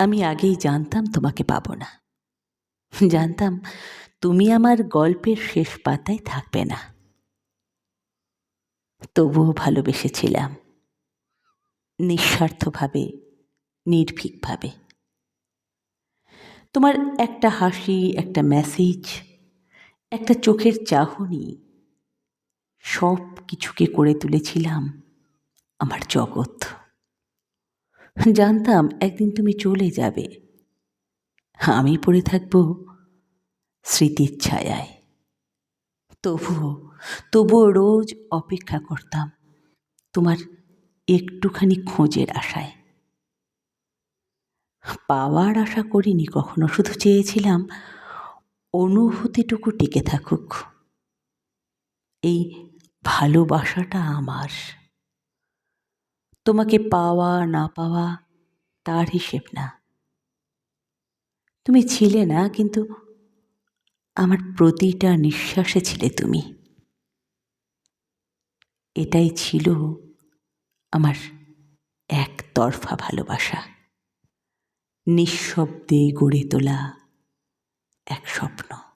আমি আগেই জানতাম তোমাকে পাবো না। জানতাম তুমি আমার গল্পের শেষ পাতায় থাকবে না। তবুও ভালোবেসেছিলাম। নিঃস্বার্থভাবে, নির্ভীকভাবে। তোমার একটা হাসি, একটা মেসেজ একটা চোখের চাহনি সব কিছুকে করে তুলেছিলাম আমার জগৎ। জানতাম একদিন তুমি চলে যাবে। আমি পড়ে থাকব স্মৃতির ছায়ায়। তবুও তবুও রোজ অপেক্ষা করতাম তোমার একটুখানি খোঁজের আশায়। পাওয়ার আশা করিনি কখনো, শুধু চেয়েছিলাম অনুভূতিটুকু টিকে থাকুক। এই ভালোবাসাটা আমার। তোমাকে পাওয়া, না পাওয়া তার হিসেব না। তুমি ছিলে না, কিন্তু আমার প্রতিটা নিঃশ্বাসে ছিলে তুমি। এটাই ছিল আমার একতরফা ভালোবাসা। নিঃশব্দে গড়ে তোলা এক স্বপ্ন।